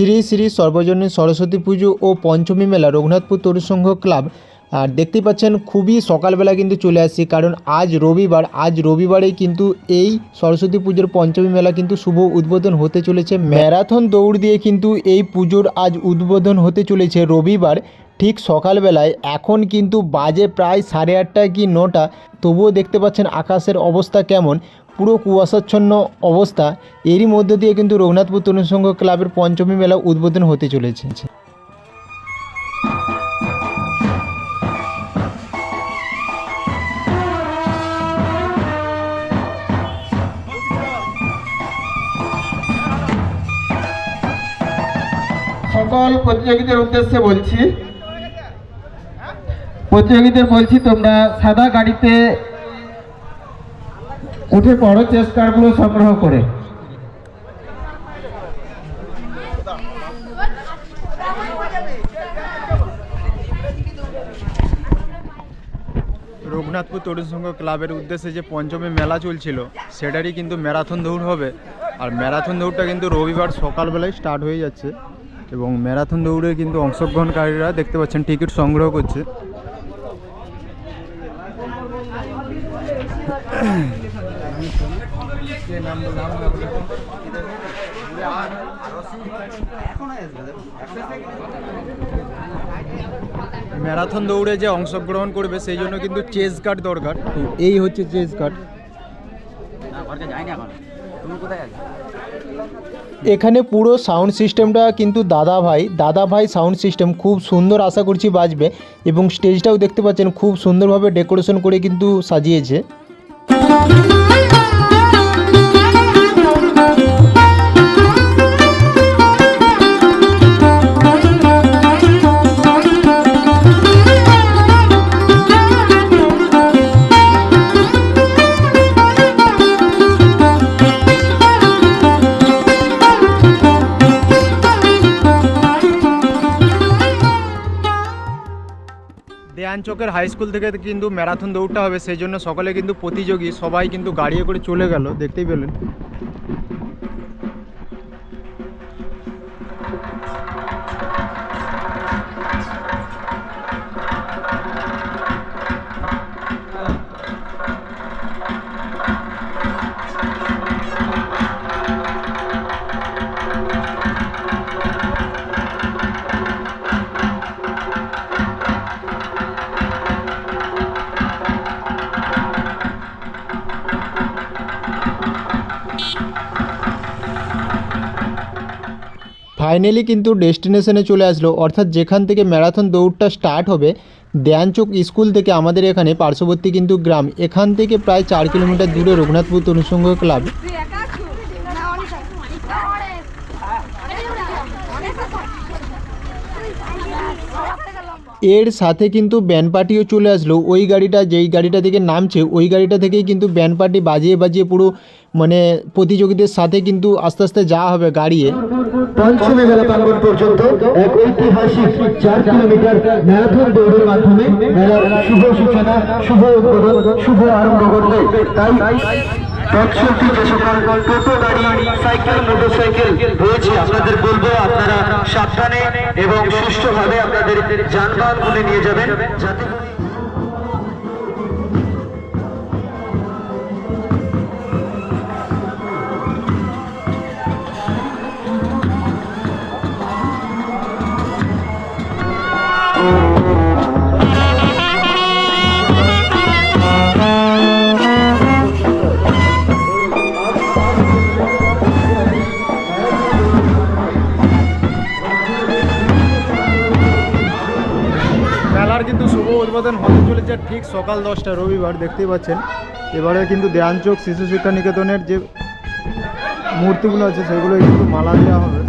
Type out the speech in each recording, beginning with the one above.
শ্রী শ্রী সর্বজনীন সরস্বতী পুজো ও পঞ্চমী মেলা রঘুনাথপুর তরুণ সংঘ ক্লাব। আর দেখতেই পাচ্ছেন, খুবই সকালবেলা কিন্তু চলে আসছি, কারণ আজ রবিবার, আজ রবিবারেই কিন্তু এই সরস্বতী পুজোর পঞ্চমী মেলা কিন্তু শুভ উদ্বোধন হতে চলেছে। ম্যারাথন দৌড় দিয়ে কিন্তু এই পুজোর আজ উদ্বোধন হতে চলেছে রবিবার। ঠিক সকালবেলায়, এখন কিন্তু বাজে প্রায় সাড়ে আটটা কি নটা, তবুও দেখতে পাচ্ছেন আকাশের অবস্থা কেমন। পুরো কুয়াশাচ্ছন্ন অবস্থা। এরই মধ্যে দিয়ে কিন্তু রঘুনাথপুর তরুণ সংঘ ক্লাবের পঞ্চমী মেলা উদ্বোধন হতে চলেছে। সকল প্রতিযোগীদের উদ্দেশ্যে বলছি। প্রতিযোগীদের বলছি, তোমরা সাদা গাড়িতে উঠে পড়ো চেস্ট কার্ডগুলো সংগ্রহ করে। রঘুনাথপুর তরুণ সংঘ ক্লাবের উদ্দেশ্যে যে পঞ্চমী মেলা চলছিল, সেটারই কিন্তু ম্যারাথন দৌড় হবে। আর ম্যারাথন দৌড়টা কিন্তু রবিবার সকালবেলায় স্টার্ট হয়ে যাচ্ছে এবং ম্যারাথন দৌড়ে কিন্তু অংশগ্রহণকারীরা দেখতে পাচ্ছেন টিকিট সংগ্রহ করছে। ম্যারাথন দৌড়ে যে অংশগ্রহণ করবে সেই জন্য কিন্তু চেস কার্ড দরকার। তো এই হচ্ছে চেস কার্ড এখানে। পুরো সাউন্ড সিস্টেমটা কিন্তু দাদা ভাই দাদা ভাই সাউন্ড সিস্টেম খুব সুন্দর আশা করছি বাজবে এবং স্টেজটাও দেখতে পাচ্ছেন, খুব সুন্দরভাবে ডেকোরেশন করে কিন্তু সাজিয়েছে। দেয়ান চকের হাই স্কুল থেকে কিন্তু ম্যারাথন দৌড়টা হবে, সেই জন্য সকলে কিন্তু প্রতিযোগী, সবাই কিন্তু গাড়িয়ে করে চলে গেল, দেখতেই পেলেন। ফাইনালি কিন্তু ডেস্টিনেশনে চলে আসলো। অর্থাৎ যেখান থেকে ম্যারাথন দৌড়টা স্টার্ট হবে দেয়ানচক স্কুল থেকে আমাদের এখানে পার্শ্ববর্তী কিন্তু গ্রাম। এখান থেকে প্রায় চার কিলোমিটার দূরে রঘুনাথপুর তরুণ সংঘ ক্লাব এর সাথে কিন্তু ব্যান্ড পার্টিও চলে আসলো। ওই গাড়িটা যেই গাড়িটা থেকে নামছে, ওই গাড়িটা থেকেই কিন্তু ব্যান্ড পার্টি বাজিয়ে বাজিয়ে পুরো মানে প্রতিযোগীদের সাথে কিন্তু আস্তে আস্তে যাওয়া হবে গাড়িয়ে। পঞ্চমী মেলা প্রাঙ্গণ পর্যন্ত এক ঐতিহাসিক চার কিলোমিটার ম্যারাথন দৌড়ের মাধ্যমে মেলার শুভ সূচনা, শুভ উদ্বোধন, শুভ আরম্ভ করবে তাই আপনারা সাবধানে এবং সুষ্ঠুভাবে আপনাদের যানবাহনগুলি নিয়ে যাবেন। যাতে উদ্বোধন হতে চলেছে ঠিক সকাল দশটা, রবিবার, দেখতেই পাচ্ছেন। এবারে কিন্তু দেয়ানচোক শিশু শিক্ষা নিকেতনের যে মূর্তিগুলো আছে সেগুলো কিন্তু মালা দেওয়া হবে।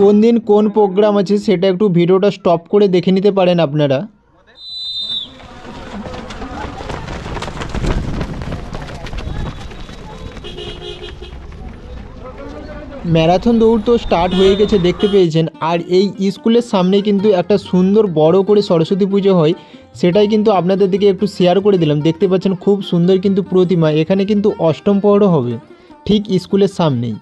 কোন দিন কোন প্রোগ্রাম আছে সেটা একটু ভিডিওটা স্টপ করে দেখে নিতে পারেন আপনারা। ম্যারাথন দৌড় তো স্টার্ট হয়ে গেছে, দেখতে পেয়েছেন। আর এই স্কুলের সামনে কিন্তু একটা সুন্দর বড় করে সরস্বতী পুজো হয়, সেটাই কিন্তু আপনাদের দিকে একটু শেয়ার করে দিলাম। দেখতে পাচ্ছেন খুব সুন্দর কিন্তু প্রতিমা, এখানে কিন্তু অষ্টম পহরও হবে, ঠিক স্কুলের সামনেই।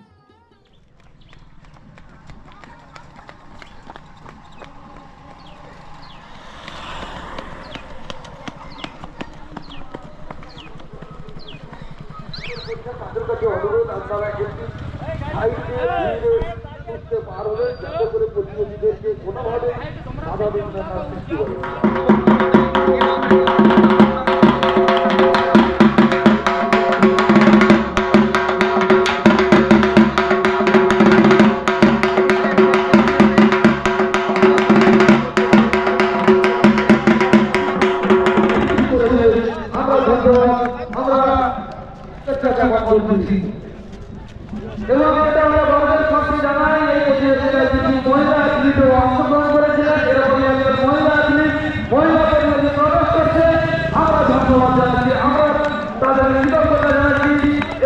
আমরা ধন্যবাদ আমরা চেষ্টা চাপা করতেছি এবং এটা আমরা বড়দের খুশি জানাই, এই প্রতিযোগিতায় কিছু মহিলা অ্যাথলিট অংশগ্রহণ করেছিলেন। এরকমই একজন মহিলা অ্যাথলিট মহিলাদের মধ্যে প্রবেশ করছে। আমরা ধন্যবাদ জানাচ্ছি। আমরা তাদের কৃতজ্ঞতা জানাচ্ছি।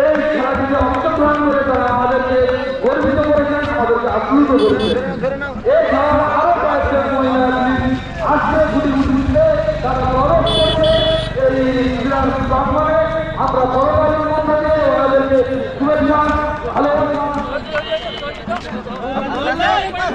এই খেলাটিতে অংশগ্রহণ করে তারা আমাদেরকে গর্বিত করেছেন, আমাদেরকে আপ্লুত করেছেন। এই খেলার আরও কয়েকজন মহিলা অ্যাথলিট গুটিতে তারা প্রবেশ করছে এই ক্রীড়ার প্রাঙ্গণে আমরা বড়বাড়ির মধ্যে দিয়ে ওনাদেরকে শুভেচ্ছা ভালো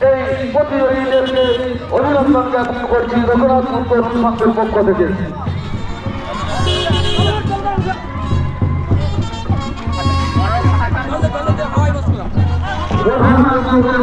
এই প্রতিযোগীদেরকে অভিনন্দন জ্ঞাপন করছি রঘুনাথপুর তরুণ সংঘের পক্ষ থেকে। তরুণ সংঘের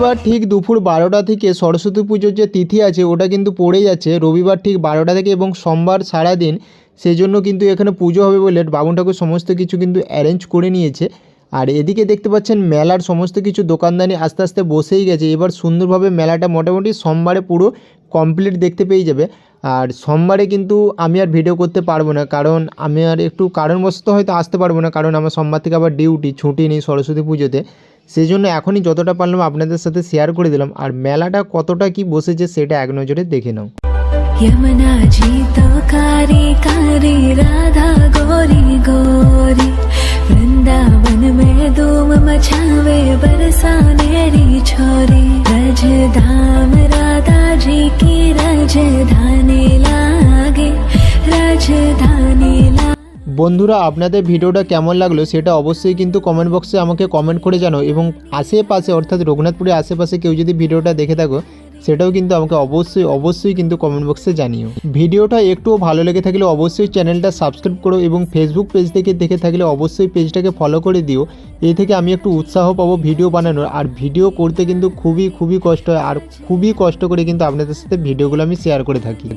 রবিবার ঠিক দুপুর বারোটা থেকে সরস্বতী পুজোর যে তিথি আছে, ওটা কিন্তু পড়ে যাচ্ছে। রবিবার ঠিক বারোটা থেকে এবং সোমবার সারাদিন সেই জন্য কিন্তু এখানে পুজো হবে বলে বাবুন ঠাকুর সমস্ত কিছু কিন্তু অ্যারেঞ্জ করে নিয়েছে। আর এদিকে দেখতে পাচ্ছেন মেলার সমস্ত কিছু দোকানদানি আস্তে আস্তে বসেই গেছে। এবার সুন্দরভাবে মেলাটা মোটামুটি সোমবারে পুরো কমপ্লিট দেখতে পেয়ে যাবে। আর সোমবারে কিন্তু আমি আর ভিডিও করতে পারব না। কারণ আমি আর একটু কারণবশত হয়তো আসতে পারব না। কারণ আমার সোমবার থেকে আবার ডিউটি ছুটি নেই সরস্বতী পুজোতে। সেই জন্য এখনই যতটা পারলাম আপনাদের সাথে শেয়ার করে দিলাম আর মেলাটা কতটা কি বসেছে সেটা এক নজরে দেখে নাও यमुना जी तो कारी कारी राधा गोरी गोरी वृंदावन में धूम मचावे बरसानेरी छोरी रज धाम राधा जी की राजधानी लागे राजधानी लागे বন্ধুরা, আপনাদের ভিডিওটা কেমন লাগল সেটা অবশ্যই কিন্তু কমেন্ট বক্সে আমাকে কমেন্ট করে জানাও এবং আশেপাশে অর্থাৎ রঘুনাথপুরের আশেপাশে কেউ যদি ভিডিওটা দেখে থাকো, সেটাও কিন্তু আমাকে অবশ্যই অবশ্যই কিন্তু কমেন্ট বক্সে জানিও। ভিডিওটা একটুও ভালো লেগে থাকলে অবশ্যই চ্যানেলটা সাবস্ক্রাইব করো এবং ফেসবুক পেজ থেকে দেখে থাকলে অবশ্যই পেজটাকে ফলো করে দিও। এই থেকে আমি একটু উৎসাহ পাবো ভিডিও বানানোর। আর ভিডিও করতে কিন্তু খুবই খুবই কষ্ট হয়। আর খুবই কষ্ট করে কিন্তু আপনাদের সাথে ভিডিওগুলো আমি শেয়ার করে থাকি।